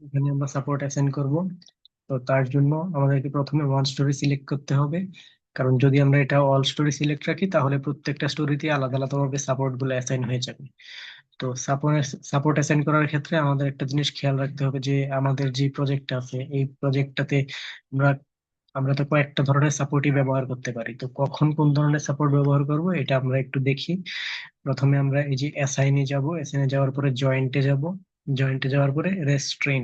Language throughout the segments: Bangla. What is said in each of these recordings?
এখানে আমরা সাপোর্ট অ্যাসাইন করব। তো তার জন্য আমাদেরকে প্রথমে ওয়ান স্টোরি সিলেক্ট করতে হবে। কারণ যদি আমরা এটা অল স্টোরি সিলেক্ট রাখি, তাহলে প্রত্যেকটা স্টোরিতে আলাদা আলাদা ভাবে সাপোর্টগুলো অ্যাসাইন হয়ে যাবে। তো সাপোর্ট সাপোর্ট অ্যাসাইন করার ক্ষেত্রে আমাদের একটা জিনিস খেয়াল রাখতে হবে যে, আমাদের যে প্রজেক্টটা আছে, এই প্রজেক্টটাতে আমরা আমরা তো কয়েকটা ধরনের সাপোর্টই ব্যবহার করতে পারি। তো কখন কোন ধরনের সাপোর্ট ব্যবহার করব, এটা আমরা একটু দেখি। প্রথমে আমরা এই যে অ্যাসাইনে যাব অ্যাসাইনে যাওয়ার পরে জয়েন্টে যাব। জয়েন্টে যাওয়ার পরে রেস্ট্রেন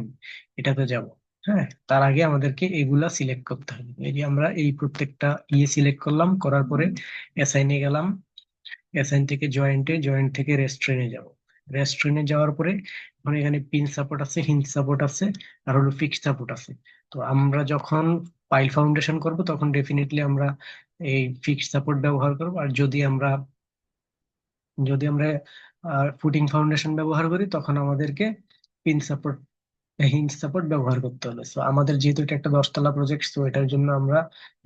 এটাতে যাব। হ্যাঁ তার আগে আমাদেরকে এগুলা সিলেক্ট করতে হবে। এই যে আমরা এই প্রত্যেকটা ইয়ে সিলেক্ট করলাম, করার পরে অ্যাসাইনে গেলাম অ্যাসাইন থেকে জয়েন্টে জয়েন্ট থেকে রেস্ট্রেনে যাব। রেস্ট্রেনে যাওয়ার পরে এখন এখানে পিন সাপোর্ট আছে হিন্ট সাপোর্ট আছে, আর হলো ফিক্সড সাপোর্ট আছে। তো আমরা যখন পাইল ফাউন্ডেশন করব, তখন ডেফিনেটলি আমরা এই ফিক্সড সাপোর্ট ব্যবহার করব। আর যদি আমরা যদি আমরা ফুটিং ফাউন্ডেশন ব্যবহার করি, তখন আমাদেরকে পিন সাপোর্ট হিন্ট সাপোর্ট ব্যবহার করতে হবে সো আমাদের যেহেতু এটা একটা দশতলা প্রজেক্ট তো এটার জন্য আমরা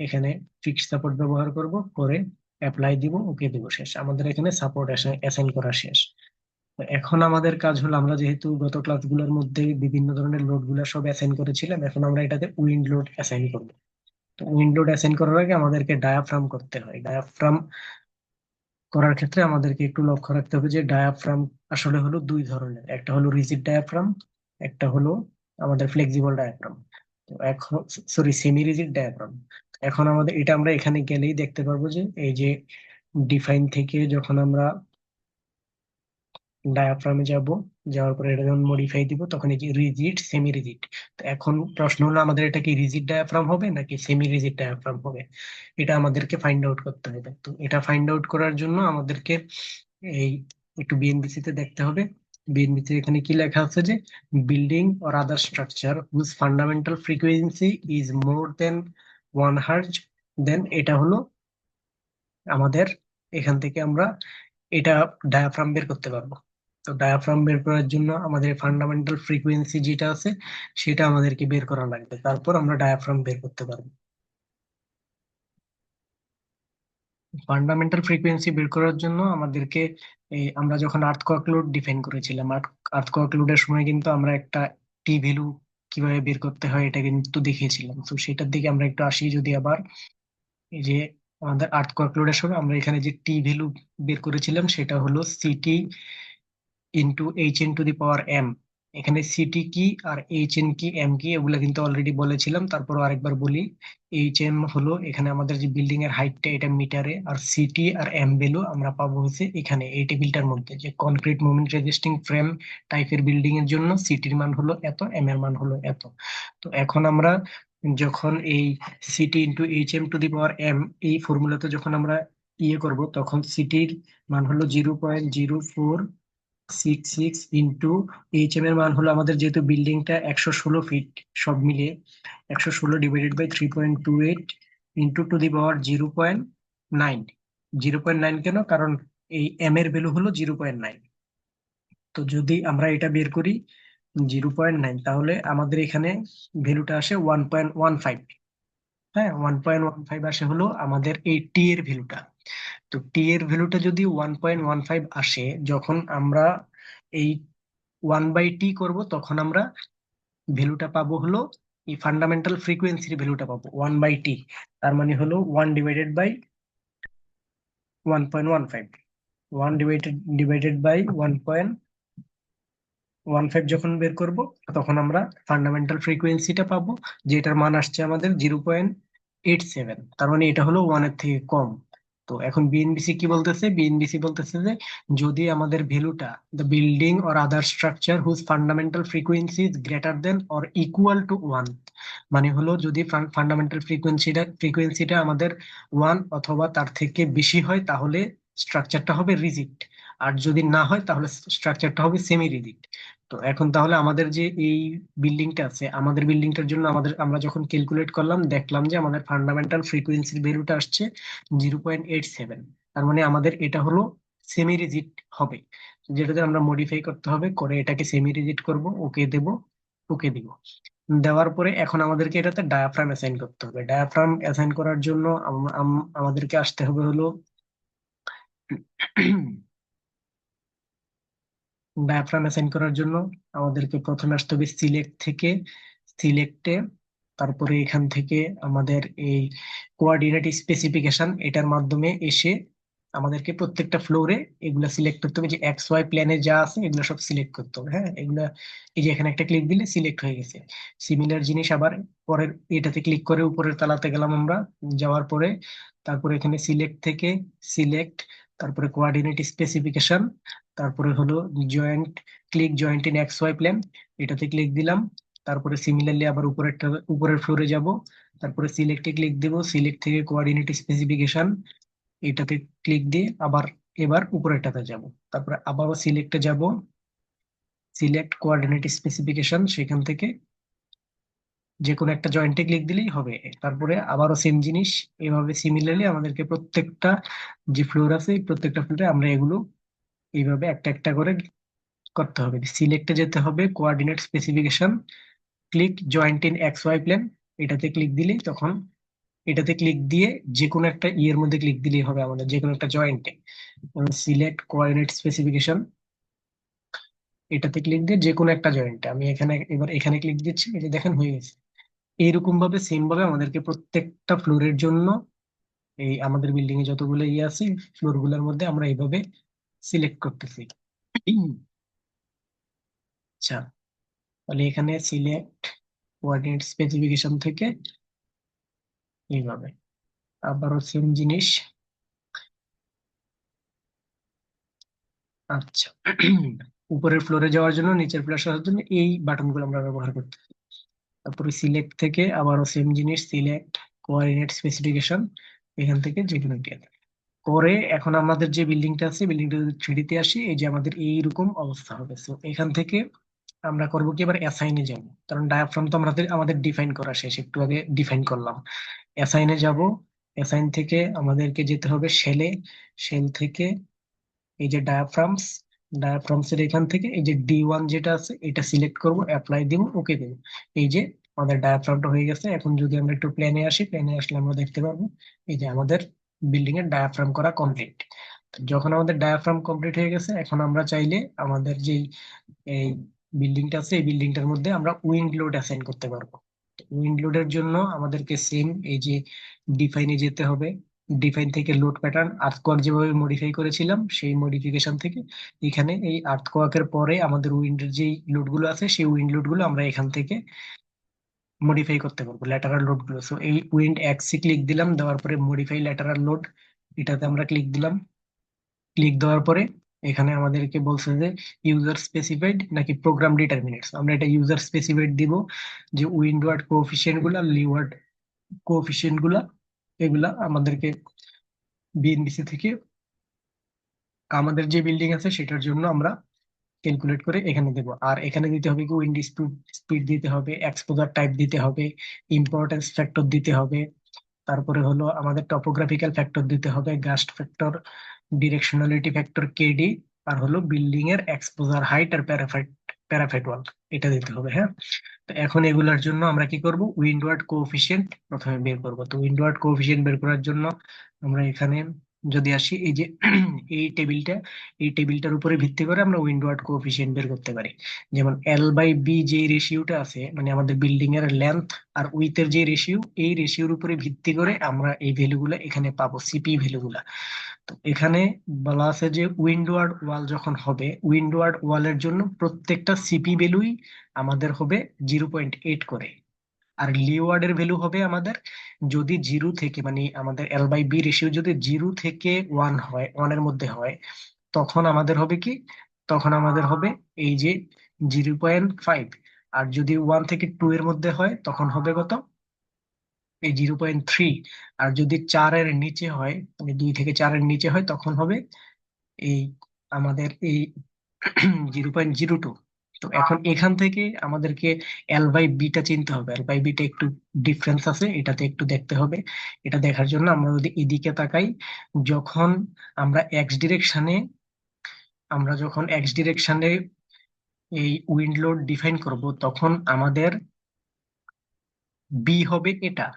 এখানে ফিক্সড সাপোর্ট ব্যবহার করব, করে অ্যাপ্লাই দিব ওকে দিব, শেষ। আমাদের এখানে সাপোর্ট অ্যাসাইন করা শেষ। এখন আমাদের কাজ হলো, আমরা যেহেতু গত ক্লাসগুলোর মধ্যে বিভিন্ন ধরনের লোডগুলো সব অ্যাসাইন করেছিলাম, এখন আমরা এটাতে উইন্ড লোড অ্যাসাইন করব। তো উইন্ড লোড অ্যাসাইন করার আগে আমাদেরকে ডায়াফ্রাম করতে হয়। ডায়াফ্রাম করার ক্ষেত্রে আমাদেরকে একটু লক্ষ্য রাখতে হবে যে ডায়াফ্রাম আসলে হলো দুই ধরনের। একটা হলো রিজিড ডায়াফ্রাম একটা হলো আমাদের ফ্লেক্সিবল ডায়াফ্রাম তো এখন সরি সেমি রিজিড ডায়াফ্রাম এখন আমাদের, এটা আমরা এখানে গেলেই দেখতে পারব যে এই যে ডিফাইন থেকে যখন আমরা ডায়াফ্রামে যাব, যাওয়ার পরে এটা যখন মডিফাই দিব তখন এই যে রিজিড সেমি রিজিড তো এখন প্রশ্ন হলো, আমাদের এটা কি রিজিড ডায়াফ্রাম হবে নাকি সেমি রিজিড ডায়াফ্রাম হবে? এটা আমাদেরকে ফাইন্ড আউট করতে হবে। তো এটা ফাইন্ড আউট করার জন্য আমাদেরকে এই একটু বিএনবিসি তে দেখতে হবে। বিএনবিসি এখানে কি লেখা আছে যে building or other structure whose fundamental frequency is more than one hertz then এটা হলো আমাদের, এখান থেকে আমরা এটা ডায়াফ্রাম বের করতে পারব। তো ডায়াফ্রাম বের করার জন্য আমাদের ফান্ডামেন্টাল ফ্রিকোয়েন্সি যেটা আছে, সেটা আমাদেরকে বের করা লাগবে। তারপর আমরা ডায়াফ্রাম বের করতে পারব। ফান্ডামেন্টাল ফ্রিকোয়েন্সি বের করার জন্য আমাদেরকে আমরা যখন আর্থকোয়াক লোড ডিফাইন করেছিলাম আর্থকোয়াক লোডের সময় কিন্তু আমরা একটা টি ভ্যালু কীভাবে বের করতে হয় এটা কিন্তু দেখিয়েছিলাম। তো সেটার দিকে আমরা একটু আসি যদি আবার, এই যে আমাদের আর্থকোয়াক লোডের সময় আমরা এখানে যে টি ভ্যালু বের করেছিলাম সেটা হলো CT into H N to the power M এখানে সিটি কি আর এইচ এন কি এম কি, এগুলো কিন্তু অলরেডি বলেছিলাম। তারপর আরেকবার বলি এইচ এম হলো এখানে আমাদের যে বিল্ডিং এর হাইটটা এটা মিটারে আর সিটি আর এম ভ্যালু আমরা পাবো হচ্ছে এখানে, এই টেবিলটার মধ্যে। যে কনক্রিট মুভমেন্ট রেজিস্টিং ফ্রেম টাইপের বিল্ডিং এর জন্য সিটির মান হলো এত এম এর মান হলো এত। তো এখন আমরা যখন এই CT into H M to the power M এই ফর্মুলাতে যখন আমরা ইয়ে করব, তখন সিটির মান হলো zero point zero four six six into H M এর মান হলো আমাদের যেহেতু বিল্ডিংটা একশো ষোলো ফিট সব মিলিয়ে একশো ষোলো divided by three point two eight into to the power zero point nine zero point nine কেন? কারণ এই এম এর ভ্যালু হলো জিরো পয়েন্ট নাইন তো যদি আমরা এটা বের করি জিরো পয়েন্ট নাইন তাহলে আমাদের এখানে ভ্যালুটা আসে ওয়ান পয়েন্ট ওয়ান ফাইভ হ্যাঁ ওয়ান পয়েন্ট ওয়ান ফাইভ আসে হলো আমাদের এই টি এর ভ্যালুটা তো টি এর ভ্যালুটা যদি ওয়ান পয়েন্ট ওয়ান ফাইভ আসে, যখন আমরা এই ওয়ান বাই টি করব, তখন আমরা ভ্যালুটা পাবো হলো, এই ফান্ডামেন্টাল ফ্রিকোয়েন্সির ভ্যালুটা পাবো ওয়ান বাই টি তার মানে হলো one divided by one point one five one divided divided by one point one five যখন বের করব, তখন আমরা ফান্ডামেন্টাল ফ্রিকোয়েন্সিটা পাবো, যেটার মান আসছে আমাদের জিরো পয়েন্ট এইট সেভেন তার মানে এটা হলো ওয়ানের থেকে কম। তো এখন বিএনবিসি কি বলতেছে? বিএনবিসি বলতেছে যে, যদি আমাদের ভ্যালুটা the building or other structure whose fundamental frequency is greater than or equal to one মানে হলো যদি ফান্ডামেন্টাল ফ্রিকোয়েন্সিটা ফ্রিকোয়েন্সিটা আমাদের ওয়ান অথবা তার থেকে বেশি হয়, তাহলে স্ট্রাকচারটা হবে রিজিট আর যদি না হয়, তাহলে স্ট্রাকচারটা হবে সেমি রিজিট তো এখন তাহলে আমাদের যে এই বিল্ডিংটা আছে, আমাদের বিল্ডিংটার জন্য আমাদের, আমরা যখন ক্যালকুলেট করলাম, দেখলাম যে আমাদের ফান্ডামেন্টাল ফ্রিকোয়েন্সির ভ্যালুটা আসছে জিরো পয়েন্ট এইট সেভেন তার মানে আমাদের এটা হলো সেমি রিজিট হবে। যেটাতে আমরা মডিফাই করতে হবে, করে এটাকে সেমি রিজিট করব ওকে দেব ওকে দিব। দেওয়ার পরে এখন আমাদেরকে এটাতে ডায়াফ্রাম অ্যাসাইন করতে হবে। ডায়াফ্রাম অ্যাসাইন করার জন্য আমাদেরকে আসতে হবে হলো ডায়াফ্রাম অ্যাসাইন করার জন্য আমাদেরকে প্রথমে আসতে হবে সিলেক্ট থেকে সিলেক্টে তারপরে এখান থেকে আমাদের এই কোঅর্ডিনেট স্পেসিফিকেশন এটার মাধ্যমে এসে আমাদেরকে প্রত্যেকটা ফ্লোরে এগুলা সিলেক্ট করতে হবে। যে এক্স ওয়াই প্ল্যানে যা আছে এগুলো সব সিলেক্ট করতে হবে হ্যাঁ? এগুলা এই যে এখানে একটা ক্লিক দিলে সিলেক্ট হয়ে গেছে। সিমিলার জিনিস আবার পরের এটাতে ক্লিক করে উপরের তালাতে গেলাম আমরা, যাওয়ার পরে তারপরে এখানে সিলেক্ট থেকে সিলেক্ট তারপরে কোঅর্ডিনেট স্পেসিফিকেশন তারপরে হলো joint click joint in X Y plane এটাতে ক্লিক দিলাম। তারপরে সিমিলারলি আবার উপরেরটা, উপরের ফ্লোরে যাব। তারপরে সিলেক্টে ক্লিক দেব। সিলেক্ট থেকে কোঅর্ডিনেট স্পেসিফিকেশন এটাতে ক্লিক দিয়ে আবার এবার উপরেরটাতে যাব। তারপরে আবারও সিলেক্টে যাব। সিলেক্ট কোঅর্ডিনেট স্পেসিফিকেশন সেখান থেকে যে কোনো একটা জয়েন্টে ক্লিক দিলেই হবে। তারপরে আবারও সেম জিনিস। এভাবে সিমিলারলি আমাদেরকে প্রত্যেকটা যে ফ্লোর আছে, প্রত্যেকটা ফ্লোরে আমরা এগুলো এইভাবে একটা একটা করে করতে হবে। সিলেক্টে যেতে হবে coordinate specification click joint in X Y plane এটাতে ক্লিক দিলে তখন এটাতে ক্লিক দিয়ে যে কোনো একটা ইয়ের মধ্যে ক্লিক দিলেই হবে আমাদের যে কোনো একটা জয়েন্টে সিলেক্ট কোঅর্ডিনেট স্পেসিফিকেশন এটাতে ক্লিক দিয়ে যে কোনো একটা জয়েন্টে আমি এখানে, এবার এখানে ক্লিক দিচ্ছি এটা দেখেন হয়ে গেছে। এইরকম ভাবে সেম ভাবে আমাদেরকে প্রত্যেকটা ফ্লোরের জন্য এই আমাদের বিল্ডিং এ যতগুলো ইয়ে আছে ফ্লোরগুলোর মধ্যে আমরা এইভাবে সিলেক্ট করতেছি। আচ্ছা তাহলে এখানে সিলেক্ট কোঅর্ডিনেট স্পেসিফিকেশন থেকে এইভাবে। আবারও সেম জিনিস। আচ্ছা উপরের ফ্লোরে যাওয়ার জন্য, নিচের ফ্লোরে আসার জন্য এই বাটনগুলো আমরা ব্যবহার করতেছি তারপরে সিলেক্ট থেকে আবারও সেম জিনিস সিলেক্ট কোঅর্ডিনেট স্পেসিফিকেশন এখান থেকে যে কোনো করে এখন আমাদের যে বিল্ডিংটা আছে, বিল্ডিংটা যদি থ্রিডিতে আসি, এই যে আমাদের এইরকম অবস্থা হবে। সো এখান থেকে আমরা করব কি? এবার অ্যাসাইনে যাব। কারণ ডায়াফ্রাম তো আমাদের আমাদের ডিফাইন করা শেষ। একটু আগে ডিফাইন করলাম। অ্যাসাইনে যাব। অ্যাসাইন থেকে আমাদেরকে যেতে হবে শেলে শেল থেকে এই যে ডায়াফ্রামস ডায়াফ্রামস এর এখান থেকে এই যে ডি ওয়ান যেটা আছে, এটা সিলেক্ট করব অ্যাপ্লাই দিব ওকে দেব। এই যে আমাদের ডায়াফ্রামটা হয়ে গেছে। এখন যদি আমরা একটু প্ল্যানে আসি প্ল্যানে আসলে আমরা দেখতে পারব এই যে আমাদের বিল্ডিং এর ডায়াফ্রাম করা কমপ্লিট যখন আমাদের ডায়াফ্রাম কমপ্লিট হয়ে গেছে, এখন আমরা চাইলে আমাদের যেই, এই বিল্ডিংটা আছে, এই বিল্ডিংটার মধ্যে আমরা উইন্ড লোড অ্যাসাইন করতে পারব। উইন্ড লোডের জন্য আমাদেরকে সেম এই যে ডিফাইনে যেতে হবে। ডিফাইন থেকে লোড প্যাটার্ন আর্থকোয়াক যেভাবে মডিফাই করেছিলাম, সেই মডিফিকেশন থেকে এখানে এই আর্থকোয়াকের পরে আমাদের উইন্ডের যে লোডগুলো আছে, সেই উইন্ড লোডগুলো আমরা এখান থেকে মডিফাই করতে পারব ল্যাটারাল লোডগুলো। সো এই উইন্ড এক্সি ক্লিক দিলাম, দেওয়ার পরে মডিফাই ল্যাটারাল লোড এটাতে আমরা ক্লিক দিলাম। ক্লিক দেওয়ার পরে এখানে আমাদেরকে বলছে যে ইউজার স্পেসিফাইড নাকি প্রোগ্রাম ডিটারমিনেটস আমরা এটা ইউজার স্পেসিফাইড দিব যে উইন্ডওয়ার্ড কোফিসিয়েন্টগুলা লিওয়ার্ড কোফিসিয়েন্টগুলা, এগুলা আমাদেরকে বিএনবিসি থেকে, আমাদের যে বিল্ডিং আছে সেটার জন্য আমরা ক্যালকুলেট করে এখানে দেব। আর এখানে দিতে হবে কি উইন্ড স্পিড স্পিড দিতে হবে এক্সপোজার টাইপ দিতে হবে ইম্পর্টেন্স ফ্যাক্টর দিতে হবে। তারপরে হলো আমাদের টপোগ্রাফিক্যাল ফ্যাক্টর দিতে হবে gust factor directionality factor KD আর হলো বিল্ডিং এর এক্সপোজার হাইট আর প্যারাফাইট প্যারাফাইট ওয়াল এটা দিতে হবে হ্যাঁ? তো এখন এগুলার জন্য আমরা কি করব? উইন্ডওয়ার্ড কোএফিসিয়েন্ট প্রথমে বের করব। তো উইন্ডওয়ার্ড কোএফিসিয়েন্ট বের করার জন্য আমরা এখানে যদি আসি, এই যে এই টেবিলটা, এই টেবিলটার উপরে ভিত্তি করে আমরা উইন্ডওয়ার্ড কোএফিসিয়েন্ট বের করতে পারি। যেমন এল বাই বি যে রেশিওটা আছে মানে আমাদের বিল্ডিং এর লেন্থ আর উইথের যে রেশিও এই রেশিওর উপরে ভিত্তি করে আমরা এই ভ্যালুগুলো এখানে পাবো সিপি ভ্যালুগুলা। তো এখানে বলা আছে যে উইন্ডওয়ার্ড ওয়াল যখন হবে উইন্ডওয়ার্ড ওয়ালের জন্য প্রত্যেকটা সিপি ভ্যালুই আমাদের হবে জিরো পয়েন্ট এইট করে। আর লিওয়ার্ড এর ভ্যালু হবে আমাদের যদি জিরো থেকে মানে আমাদের এল বাই বি রেশিও যদি জিরো থেকে ওয়ান হয় ওয়ানের মধ্যে হয়, তখন আমাদের হবে কি? তখন আমাদের হবে এই যে জিরো পয়েন্ট ফাইভ আর যদি ওয়ান থেকে টু এর মধ্যে হয়, তখন হবে কত? এই জিরো পয়েন্ট থ্রি আর যদি চারের নিচে হয় মানে দুই থেকে চারের নিচে হয়, তখন হবে এই আমাদের এই জিরো পয়েন্ট জিরো টু তো এখন এখান থেকে আমাদেরকে এল বাই বিটা চিনতে হবে। এল বাই বিটা একটু ডিফারেন্স আছে, এটাতে একটু দেখতে হবে। এটা দেখার জন্য আমরা যদি এদিকে তাকাই, যখন আমরা এক্স ডিরেকশনে আমরা যখন এক্স ডিরেকশনে এই উইন্ড লোড ডিফাইন করব, তখন আমাদের বি হবে এটা।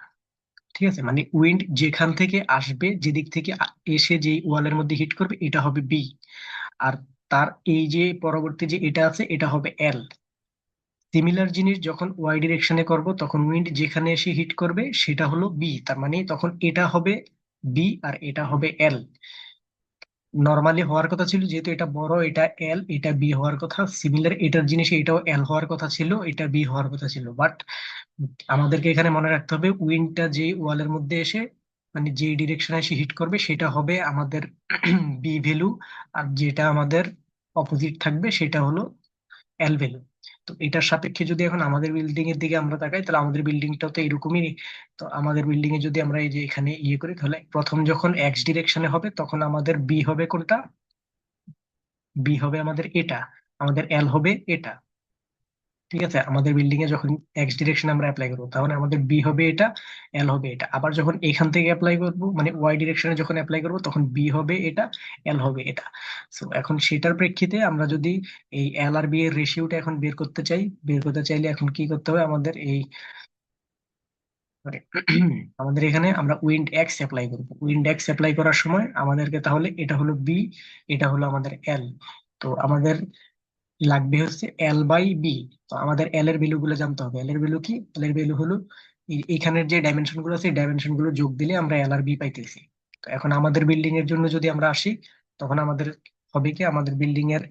ঠিক আছে? মানে উইন্ড যেখান থেকে আসবে, যেদিক থেকে এসে যে ওয়ালের মধ্যে হিট করবে, এটা হবে বি আর তার এই যে পরবর্তী যে এটা আছে, এটা হবে এল সিমিলার জিনিস যখন ওয়াই ডিরেকশনে করব, তখন উইন্ড যেখানে এসে হিট করবে, সেটা হলো বি তার মানে তখন এটা হবে বি আর এটা হবে এল নর্মালি হওয়ার কথা ছিল, যেহেতু এটা বড়, এটা এল এটা বি হওয়ার কথা। সিমিলার এটার জিনিস, এটাও এল হওয়ার কথা ছিল, এটা বি হওয়ার কথা ছিল। বাট আমাদেরকে এখানে মনে রাখতে হবে উইন্ডটা যে ওয়ালের মধ্যে এসে মানে যে ডিরেকশনে সে হিট করবে, সেটা হবে আমাদের বি ভ্যালু আর যেটা আমাদের অপোজিট থাকবে, সেটা হলো এল ভ্যালু তো এটার সাপেক্ষে যদি এখন আমাদের বিল্ডিং এর দিকে আমরা তাকাই, তাহলে আমাদের বিল্ডিংটাও তো এরকমই তো আমাদের বিল্ডিং এ যদি আমরা এই যে এখানে ইয়ে করি, তাহলে প্রথম যখন এক্স ডিরেকশনে হবে, তখন আমাদের বি হবে কোনটা? বি হবে আমাদের এটা, আমাদের এল হবে এটা। ঠিক আছে? আমাদের বিল্ডিং এ যখন এক্স ডিরেকশন আমরা অ্যাপ্লাই করব, তাহলে আমাদের বি হবে এটা এল হবে এটা। আবার যখন এখান থেকে অ্যাপ্লাই করব মানে ওয়াই ডিরেকশনে যখন অ্যাপ্লাই করব, তখন বি হবে এটা এল হবে এটা। সো এখন সেটার প্রেক্ষিতে আমরা যদি এই এল আর বি এর রেশিওটা এখন বের করতে চাই, বের করতে চাইলে এখন কি করতে হবে? আমাদের এই আমাদের এখানে আমরা উইন্ড এক্স অ্যাপ্লাই করব। উইন্ড এক্স অ্যাপ্লাই করার সময় আমাদেরকে তাহলে এটা হলো বি এটা হলো আমাদের এল তো আমাদের লাগবে হচ্ছে এল বাই বি তো আমাদের এল এর ভ্যালু গুলো জানতে হবে। এল এর ভ্যালু কি? এল এর ভ্যালু হলো এখানের যে ডাইমেনশনগুলো আছে ডাইমেনশনগুলো যোগ দিলে আমরা এল আর বি পাইতেছি। তো এখন আমাদের বিল্ডিং এর জন্য যদি আমরা আসি, তখন আমাদের হবে কি? আমাদের বিল্ডিং এর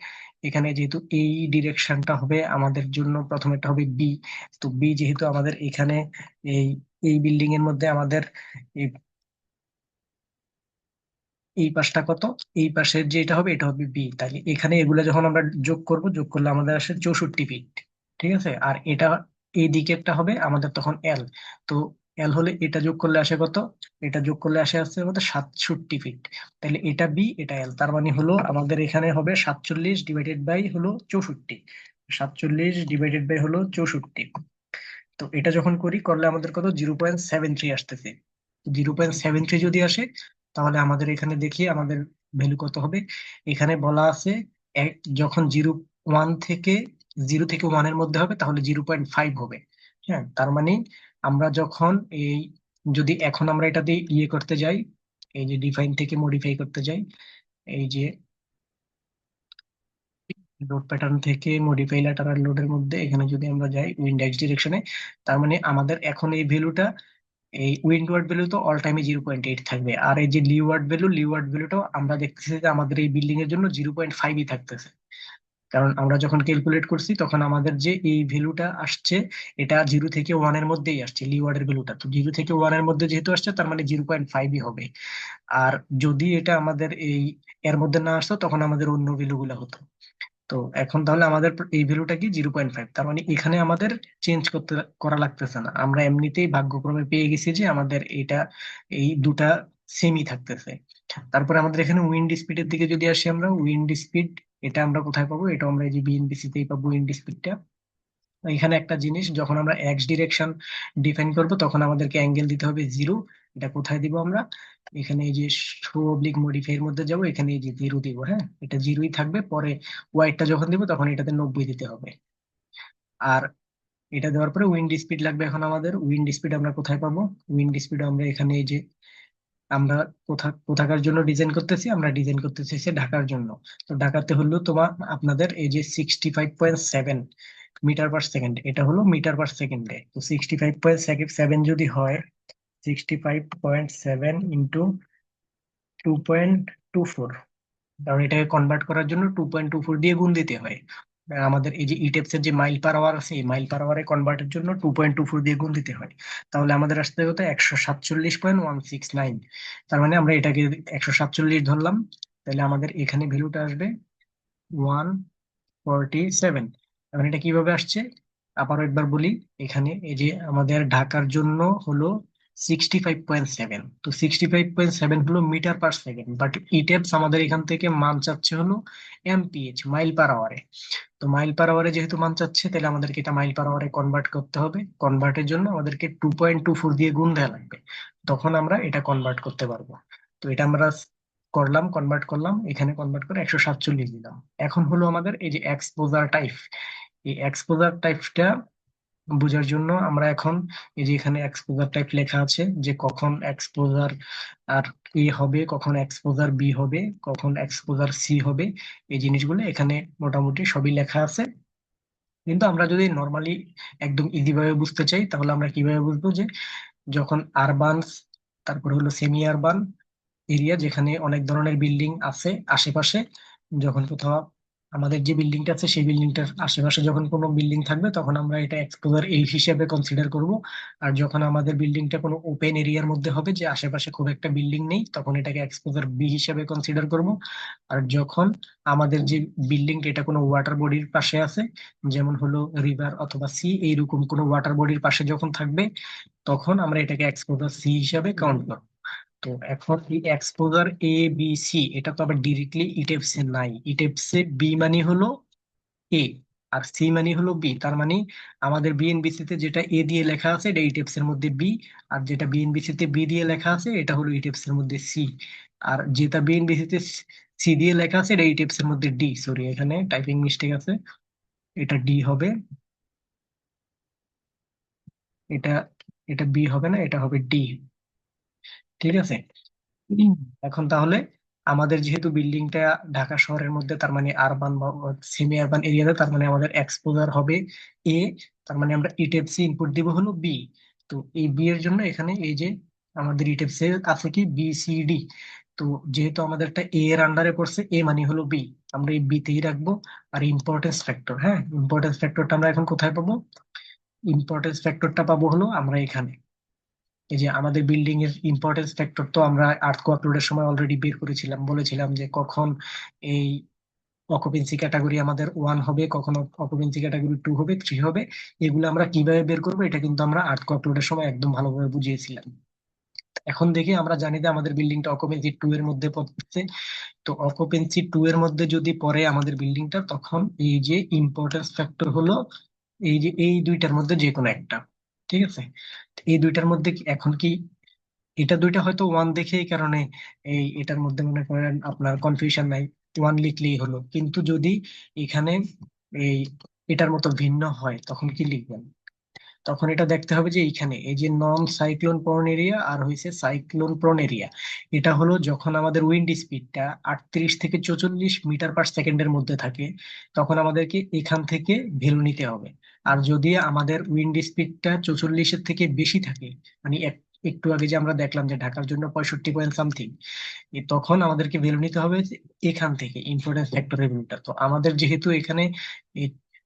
এখানে যেহেতু এই ডিরেকশনটা হবে, আমাদের জন্য প্রথমেটা হবে বি তো বি যেহেতু আমাদের এখানে এই এই বিল্ডিং এর মধ্যে আমাদের এই পাশটা কত? এই পাশের যেটা হবে, এটা হবে বি তাহলে এখানে এগুলা যখন আমরা যোগ করব, যোগ করলে আমাদের আসে চৌষট্টি ফিট ঠিক আছে? আর এটা এই দিকেরটা হবে, আমাদের তখন এল তো এল হলে এটা যোগ করলে আসে কত? এটা যোগ করলে আসে আসছে আমাদের সাতষট্টি ফিট তাহলে এটা বি এটা এল তার মানে হলো আমাদের এখানে হবে সাতচল্লিশ ডিভাইডেড বাই হলো চৌষট্টি। সাতচল্লিশ ডিভাইডেড বাই হলো চৌষট্টি। তো এটা যখন করি, করলে আমাদের কত? জিরো পয়েন্ট সেভেন থ্রি আসতেছে। জিরো পয়েন্ট সেভেন থ্রি যদি আসে তাহলে আমাদের এখানে দেখি আমাদের ভ্যালু কত হবে? এখানে বলা আছে এক, যখন জিরো ওয়ান থেকে জিরো থেকে ওয়ানের মধ্যে হবে, তাহলে জিরো পয়েন্ট ফাইভ হবে। হ্যাঁ তার মানে আমরা যখন এই, যদি এখন আমরা এটা দিয়ে ইয়ে করতে যাই, এই যে ডিফাইন থেকে মডিফাই করতে যাই, এই যে লোড প্যাটার্ন থেকে মডিফাই ল্যাটারাল লোডের মধ্যে এখানে যদি আমরা যাই উইন্ডেক্স ডিরেকশনে তার মানে আমাদের এখন এই ভ্যালুটা এই উইন্ডওয়ার্ড ভ্যালু তো অল টাইমে জিরো পয়েন্ট এইট থাকবে। আর এই যে লিওয়ার্ড ভ্যালু লিওয়ার্ড ভ্যালুটাও আমরা দেখতেছি যে আমাদের এই বিল্ডিং এর জন্য জিরো পয়েন্ট ফাইভই থাকতেছে। কারণ আমরা যখন ক্যালকুলেট করছি, তখন আমাদের যে এই ভ্যালুটা আসছে, এটা জিরো থেকে ওয়ানের মধ্যেই আসছে লিওয়ার্ডের ভ্যালুটা তো জিরো থেকে ওয়ানের মধ্যে যেহেতু আসছে, তার মানে জিরো পয়েন্ট ফাইভই হবে। আর যদি এটা আমাদের এই এর মধ্যে না আসতো, তখন আমাদের অন্য ভ্যালু গুলা হতো। তো এখন তাহলে আমাদের এই ভ্যালুটা কি? জিরো পয়েন্ট ফাইভ তার মানে এখানে আমাদের চেঞ্জ করতে করা লাগতেছে না। আমরা এমনিতেই ভাগ্যক্রমে পেয়ে গেছি যে আমাদের এটা এই দুটা সেমই থাকতেছে। তারপরে আমাদের এখানে উইন্ড স্পিডের দিকে যদি আসি আমরা উইন্ড স্পিড এটা আমরা কোথায় পাবো? এটা আমরা এই যে বিএনবিসি তেই পাবো উইন্ড স্পিডটা এখানে একটা জিনিস, যখন আমরা এক্স ডিরেকশন ডিফাইন করব, তখন আমাদেরকে অ্যাঙ্গেল দিতে হবে জিরো এটা কোথায় দিব আমরা? এখানে এই যে শো অবলিক মডিফাই এর মধ্যে যাব, এখানে এই যে জিরো দিব হ্যাঁ? এটা জিরোই থাকবে, পরে ওয়াইটটা যখন দিব, তখন এটাতে নব্বই দিতে হবে। আর এটা দেওয়ার পরে উইন্ড স্পিড লাগবে এখন আমাদের উইন্ড স্পিড আমরা কোথায় পাবো? উইন্ড স্পিড আমরা এখানে এই যে আমরা কোথা, কোথাকার জন্য ডিজাইন করতেছি? আমরা ডিজাইন করতেছি ঢাকার জন্য। তো ঢাকাতে হলো তোমার আপনাদের এই যে sixty five point seven metre per second, এটা হলো মিটার পার সেকেন্ডে। তো সিক্সটি ফাইভ পয়েন্ট সেভেন যদি হয় sixty five point seven into two point two four কারণ এটাকে কনভার্ট করার জন্য টু পয়েন্ট টু ফোর দিয়ে গুণ দিতে হয়। আমাদের এই যে ইটেপস এর যে মাইল পার আওয়ার আছে, এই মাইল পার আওয়ারে কনভার্টের জন্য টু পয়েন্ট টু ফোর দিয়ে গুণ দিতে হয়। তাহলে আমাদের আসতে হতো একশো সাতচল্লিশ পয়েন্ট ওয়ান সিক্স নাইন তার মানে আমরা এটাকে একশো সাতচল্লিশ ধরলাম। তাহলে আমাদের এখানে ভ্যালুটা আসবে ওয়ান ফোরটি সেভেন এখন এটা কীভাবে আসছে? আবারও একবার বলি, এখানে এই যে আমাদের ঢাকার জন্য হলো সিক্সটি ফাইভ পয়েন্ট সেভেন তো সিক্সটি ফাইভ পয়েন্ট সেভেন হলো metre per second but ETABS আমাদের এখান থেকে মান চাচ্ছে হলো এমপিএইচ মাইল পার আওয়ারে তো মাইল পার আওয়ারে যেহেতু মান চাচ্ছে, তাহলে আমাদেরকে এটা মাইল পার আওয়ারে কনভার্ট করতে হবে। কনভার্টের জন্য আমাদেরকে টু পয়েন্ট টু ফোর দিয়ে গুণ দেওয়া লাগবে। তখন আমরা এটা কনভার্ট করতে পারব। তো এটা আমরা করলাম কনভার্ট করলাম, এখানে কনভার্ট করে একশো সাতচল্লিশ দিলাম। এখন হলো আমাদের এই যে এক্সপোজার টাইপ এই এক্সপোজার টাইপটা বোঝার জন্য আমরা এখন এই যে এখানে এক্সপোজার টাইপ লেখা আছে যে কখন এক্সপোজার আর এ হবে, কখন এক্সপোজার বি হবে, কখন এক্সপোজার সি হবে, এই জিনিসগুলো এখানে মোটামুটি সবই লেখা আছে। কিন্তু আমরা যদি নর্মালি একদম ইজি ভাবে বুঝতে চাই, তাহলে আমরা কীভাবে বুঝব যে যখন আরবানস তারপরে হলো সেমি আরবান এরিয়া যেখানে অনেক ধরনের বিল্ডিং আছে আশেপাশে, যখন কোথাও আমাদের যে বিল্ডিংটা আছে, সেই বিল্ডিংটার আশেপাশে যখন কোনো বিল্ডিং থাকবে, তখন আমরা এটা এক্সপোজার এই হিসেবে কনসিডার করব। আর যখন আমাদের বিল্ডিংটা কোনো ওপেন এরিয়ার মধ্যে হবে, যে আশেপাশে খুব একটা বিল্ডিং নেই, তখন এটাকে এক্সপোজার বি হিসেবে কনসিডার করব। আর যখন আমাদের যে বিল্ডিংটা এটা কোনো ওয়াটার বডির পাশে আছে, যেমন হলো রিভার অথবা সি এইরকম কোনো ওয়াটার বডির পাশে যখন থাকবে, তখন আমরা এটাকে এক্সপোজার সি হিসাবে কাউন্ট করব। তো এখন এই এক্সপোজার এ বি সি এটা তো আবার ডিরেক্টলি ইটেপসে নাই। ইটেপসে বি মানে হলো এ আর সি মানে হলো বি তার মানে আমাদের বিএনবিসি তে যেটা এ দিয়ে লেখা আছে, এটা ইটেপস এর মধ্যে বি আর যেটা বিএনবিসি তে বি দিয়ে লেখা আছে, এটা হলো ইটেপস এর মধ্যে সি আর যেটা বিএনবিসি তে সি দিয়ে লেখা আছে, এটা ইটেপস এর মধ্যে ডি সরি এখানে টাইপিং মিস্টেক আছে। এটা ডি হবে। এটা এটা বি হবে না, এটা হবে ডি ঠিক আছে? এখন তাহলে আমাদের যেহেতু বিল্ডিংটা ঢাকা শহরের মধ্যে, তার মানে আরবান সেমি আরবান এরিয়াতে তার মানে আমাদের এক্সপোজার হবে এ তার মানে আমরা ইটেপসি ইনপুট দিব হলো বি তো এই বি এর জন্য এখানে এই যে আমাদের ইটেপসি আছে কি? বি সি ডি তো যেহেতু আমাদেরটা এ এর আন্ডারে পড়ছে এ মানে হলো বি আমরা এই বি তেই রাখব। আর ইম্পর্টেন্স ফ্যাক্টর হ্যাঁ? ইম্পর্টেন্স ফ্যাক্টরটা আমরা এখন কোথায় পাবো? ইম্পর্টেন্স ফ্যাক্টরটা পাবো হলো আমরা এখানে। এই যে আমাদের বিল্ডিং এর ইম্পর্টেন্স ফ্যাক্টর তো আমরা আর্থ আপলোডের সময় অলরেডি বের করেছিলাম, বলেছিলাম যে কখন এই অকুপেন্সি ক্যাটাগরি আমাদের ওয়ান হবে, কখন অকুপেন্সি ক্যাটাগরি টু হবে থ্রি হবে, এগুলো আমরা কীভাবে বের করব এটা কিন্তু আমরা আর্থ আপলোডের সময় একদম ভালোভাবে বুঝিয়েছিলাম। এখন দেখে আমরা জানি যে আমাদের বিল্ডিংটা অকুপেন্সি টু এর মধ্যে পড়ছে। তো অকুপেন্সি টু এর মধ্যে যদি পড়ে আমাদের বিল্ডিংটা তখন এই যে ইম্পর্টেন্স ফ্যাক্টর হলো এই যে এই দুইটার মধ্যে যে কোনো একটা। ঠিক আছে? এই দুইটার মধ্যে এখন কি এটা দুইটা হয়তো ওয়ান দেখে এই কারণে এই এটার মধ্যে মনে করেন আপনার কনফিউশন নাই ওয়ান লিখলেই হলো। কিন্তু যদি এখানে এই এটার মতো ভিন্ন হয়, তখন কি লিখবেন? তখন এটা দেখতে হবে যে এইখানে, এই যে নন সাইক্লোন প্রন এরিয়া আর হয়েছে সাইক্লোন প্রন এরিয়া এটা হলো যখন আমাদের উইন্ড স্পিডটা আটত্রিশ থেকে চৌচল্লিশ মিটার পার সেকেন্ডের মধ্যে থাকে, তখন আমাদেরকে এখান থেকে ভ্যালু নিতে হবে। আর যদি আমাদের উইন্ড স্পিডটা চৌচল্লিশের থেকে বেশি থাকে মানে এক- একটু আগে যে আমরা দেখলাম যে ঢাকার জন্য পঁয়ষট্টি পয়েন্ট সামথিং তখন আমাদেরকে ভ্যালু নিতে হবে এখান থেকে ইম্পর্টেন্স ফ্যাক্টরের ভ্যালুটা তো আমাদের যেহেতু এখানে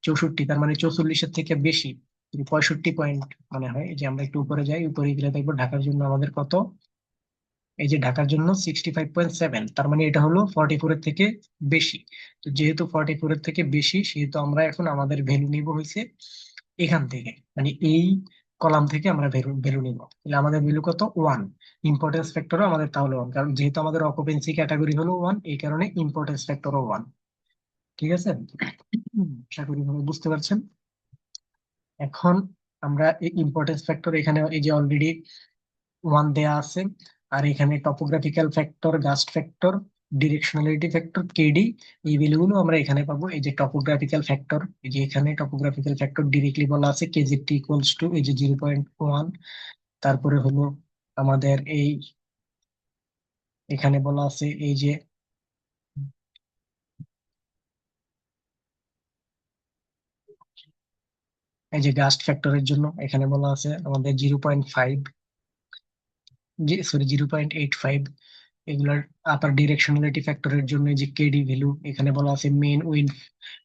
চৌষট্টি, তার মানে চৌচল্লিশের থেকে বেশি পঁয়ষট্টি পয়েন্ট মনে হয়, যে আমরা একটু উপরে যাই, উপরে গেলে দেখব ঢাকার জন্য আমাদের কত? এই যে ঢাকার জন্য সিক্সটি ফাইভ পয়েন্ট সেভেন তার মানে এটা হলো ফর্টি ফোর এর থেকে বেশি। তো যেহেতু ফর্টি ফোর এর থেকে বেশি, সেহেতু আমরা এখন আমাদের ভ্যালু নিব হয়েছে এখান থেকে। মানে এই কলাম থেকে আমরা ভ্যালু ভ্যালু নিব। তাহলে আমাদের ভ্যালু কত? ওয়ান ইম্পর্টেন্স ফ্যাক্টরও আমাদের তাহলে ওয়ান কারণ যেহেতু আমাদের অকুপেন্সি ক্যাটাগরি হলো ওয়ান এই কারণে ইম্পর্টেন্স ফ্যাক্টরও ওয়ান ঠিক আছে? আশা করি বুঝতে পারছেন। এখন আমরা এই ইম্পর্টেন্স ফ্যাক্টর এখানে এই যে অলরেডি ওয়ান দেয়া আছে আর এখানে topographical factor gust factor directionality factor KD এই ভ্যালুগুলো আমরা এখানে পাবো। এই যে টপোগ্রাফিক্যাল ফ্যাক্টর এই যে এখানে টপোগ্রাফিক্যাল ফ্যাক্টর ডিরেক্টলি বলা আছে কেজিটি ইকুয়ালস টু এই যে জিরো পয়েন্ট ওয়ান তারপরে হলো আমাদের এই, এখানে বলা আছে এই যে এই যে গাস্ট ফ্যাক্টরের জন্য এখানে বলা আছে আমাদের zero point five sorry zero point eight five এগুলার আপার ডিরেকশনালিটি ফ্যাক্টরের জন্য যে কেডি ভ্যালু এখানে বলা আছে main wind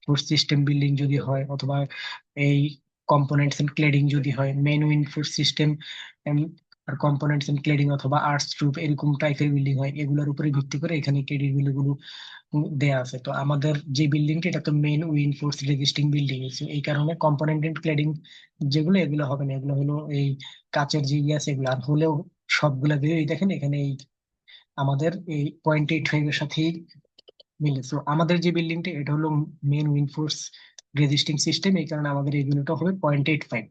force system building যদি হয়, অথবা এই কম্পোনেন্টস এন্ড ক্লেডিং যদি হয় মেন উইন্ড ফোর্স সিস্টেম আর কম্পোনেন্টস এন্ড ক্লেডিং অথবা আর্টস ট্রুপ এরকম টাইপের বিল্ডিং হয়, এগুলোর উপরে ভিত্তি করে এখানে কেডি ভ্যালু গুলো দেয়া আছে। তো আমাদের যে বিল্ডিংটা এটা তো main wind force resisting building এই কারণে কম্পোনেন্ট এন্ড ক্লেডিং যেগুলো, এগুলো হবে না। এগুলো হলো এই কাচের যে ইয়ে আছে, এগুলো। আর হলেও সবগুলা দিয়ে এই দেখেন এখানে এই আমাদের এই পয়েন্ট এইট ফাইভ এর সাথেই মিলে। তো আমাদের যে বিল্ডিংটা এটা হলো মেন উইনফোর্স রেজিস্টিং সিস্টেম এই কারণে আমাদের এই ইউনিটটা হবে পয়েন্ট এইট ফাইভ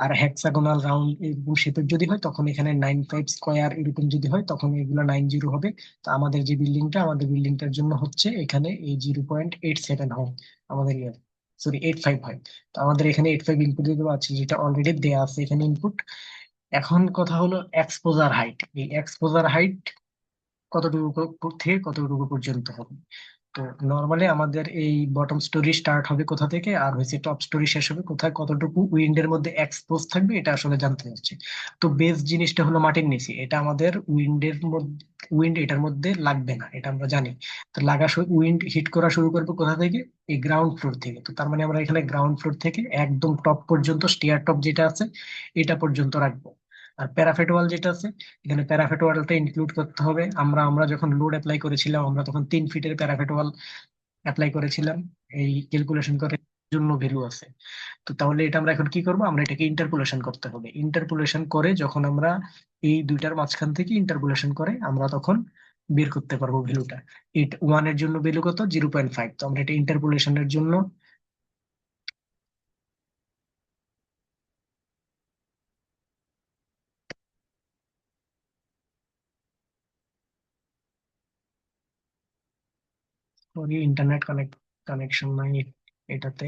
আর হেক্সাগোনাল রাউন্ড এরকম শেপের যদি হয়, তখন এখানে নাইন ফাইভ স্কোয়ার এরকম যদি হয়, তখন এগুলো নাইন জিরো হবে। তো আমাদের যে বিল্ডিংটা আমাদের বিল্ডিংটার জন্য হচ্ছে এখানে এই জিরো পয়েন্ট এইট সেভেন হয় আমাদের ইয়ার। সরি এইট ফাইভ হয়। তো আমাদের এখানে এইট ফাইভ ইনপুট দিতে পারছি যেটা অলরেডি দেওয়া আছে এখানে ইনপুট এখন কথা হলো এক্সপোজার হাইট এই এক্সপোজার হাইট কতটুকু থেকে কতটুকু পর্যন্ত হবে? তো নর্মালি আমাদের এই বটম স্টোরি স্টার্ট হবে কোথা থেকে? আর হচ্ছে টপ স্টোরি শেষ হবে কোথায়? কতটুকু উইন্ডের মধ্যে এক্সপোজ থাকবে? এটা আসলে জানতে হচ্ছে তো বেস জিনিসটা হলো মাটির নিচে। এটা আমাদের উইন্ডের মধ্যে উইন্ড এটার মধ্যে লাগবে না, এটা আমরা জানি। তো লাগা উইন্ড হিট করা শুরু করবে কোথা থেকে? এই গ্রাউন্ড ফ্লোর থেকে। তো তার মানে আমরা এখানে গ্রাউন্ড ফ্লোর থেকে একদম টপ পর্যন্ত স্টিয়ার টপ যেটা আছে, এটা পর্যন্ত রাখব। আর প্যারাফেট ওয়াল যেটা আছে, এখানে প্যারাফেট ওয়ালটা ইনক্লুড করতে হবে। আমরা আমরা যখন লোড অ্যাপ্লাই করেছিলাম, আমরা তখন তিন ফিটের প্যারাফেট ওয়াল অ্যাপ্লাই করেছিলাম। এই ক্যালকুলেশন করে জন্য ভ্যালু আছে। তো তাহলে এটা আমরা এখন কি করব? আমরা এটাকে ইন্টারপোলেশন করতে হবে। ইন্টারপোলেশন করে যখন আমরা এই দুইটার মাঝখান থেকে ইন্টারপোলেশন করে, আমরা তখন বের করতে পারব ভ্যালুটা এইট ওয়ানের জন্য ভ্যালু কত? জিরো পয়েন্ট ফাইভ তো আমরা এটা ইন্টারপোলেশনের জন্য সরি ইন্টারনেট কানেক্ট কানেকশন নাই এটাতে।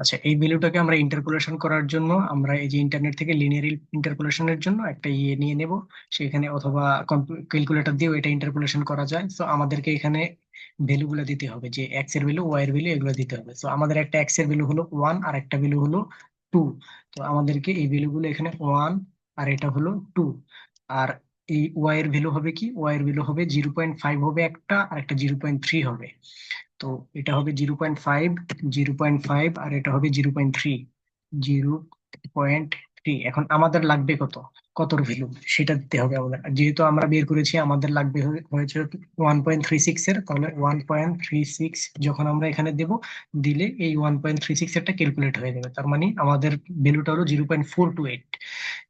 আচ্ছা এই ভ্যালুটাকে আমরা ইন্টারপোলেশন করার জন্য আমরা এই যে ইন্টারনেট থেকে লিনিয়ার ইন্টারপোলেশনের জন্য একটা ইয়ে নিয়ে নেব। সেখানে অথবা ক্যালকুলেটর দিয়েও এটা ইন্টারপোলেশন করা যায়। তো আমাদেরকে এখানে ভ্যালু গুলো দিতে হবে, যে এক্সের ভ্যালু ওয়াই এর ভ্যালু এগুলো দিতে হবে। তো আমাদের একটা এক্সের ভ্যালু হলো ওয়ান আর একটা ভ্যালু হলো টু তো আমাদেরকে এই ভ্যালুগুলো এখানে ওয়ান আর এটা হলো টু আর এই ওয়াই এর ভ্যালু হবে কি? ওয়াই এর ভ্যালু হবে জিরো পয়েন্ট ফাইভ হবে একটা, আর একটা জিরো পয়েন্ট থ্রি হবে। তো এটা হবে zero point five zero point five আর এটা হবে zero point three zero point three এখন আমাদের লাগবে কত? কতর ভ্যালু সেটা দিতে হবে আমাদের। যেহেতু আমরা বের করেছি, আমাদের লাগবে হয়েছে ওয়ান পয়েন্ট থ্রি সিক্স এর, তাহলে ওয়ান পয়েন্ট থ্রি সিক্স যখন আমরা এখানে দেব, দিলে এই ওয়ান পয়েন্ট থ্রি সিক্স এরটা ক্যালকুলেট হয়ে যাবে। তার মানে আমাদের ভ্যালুটা হলো zero point four two eight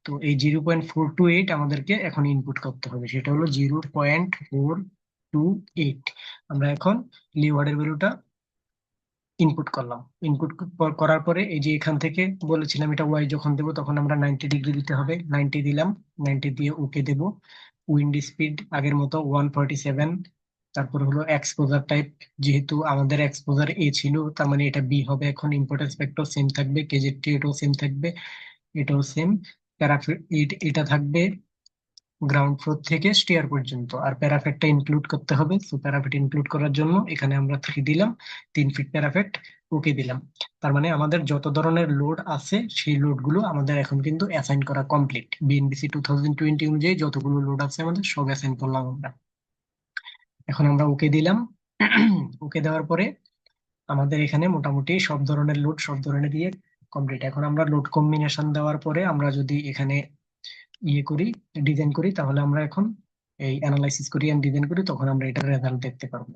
তো এই zero point four two eight আমাদেরকে এখন ইনপুট করতে হবে। সেটা হলো zero point four two eight আমরা এখন লিওয়ার্ডের ভ্যালুটা ইনপুট করলাম। ইনপুট করার পরে এই যে এখান থেকে বলেছিলাম এটা ওয়াই যখন দেবো তখন আমরা নাইনটি ডিগ্রি দিতে হবে। নাইনটি দিলাম নাইনটি দিয়ে ওকে দেব। উইন্ড স্পিড আগের মতো ওয়ান ফর্টি সেভেন তারপর হলো এক্সপোজার টাইপ যেহেতু আমাদের এক্সপোজার এ ছিল, তার মানে এটা বি হবে। এখন ইম্পোর্ট এসপেক্টও সেম থাকবে কেজেটি এটাও সেম থাকবে, এটাও সেম প্যারাফিট এটা থাকবে গ্রাউন্ড ফ্লোর থেকে স্টেয়ার পর্যন্ত। আর প্যারাফেটটা ইনক্লুড করতে হবে। সো প্যারাফেট ইনক্লুড করার জন্য এখানে আমরা থ্রি দিলাম। তিন ফিট প্যারাফেট ওকে দিলাম। তার মানে আমাদের যত ধরনের লোড আছে, সেই লোডগুলো আমাদের এখন কিন্তু অ্যাসাইন করা complete BNBC two thousand twenty অনুযায়ী যতগুলো লোড আছে আমাদের সব অ্যাসাইন করলাম আমরা। এখন আমরা ওকে দিলাম। ওকে দেওয়ার পরে আমাদের এখানে মোটামুটি সব ধরনের লোড সব ধরনের দিয়ে কমপ্লিট এখন আমরা লোড কম্বিনেশন দেওয়ার পরে আমরা যদি এখানে ইয়ে করি ডিজাইন করি, তাহলে আমরা এখন এই অ্যানালাইসিস করি এন্ড ডিজাইন করি, তখন আমরা এটার রেজাল্ট দেখতে পারব।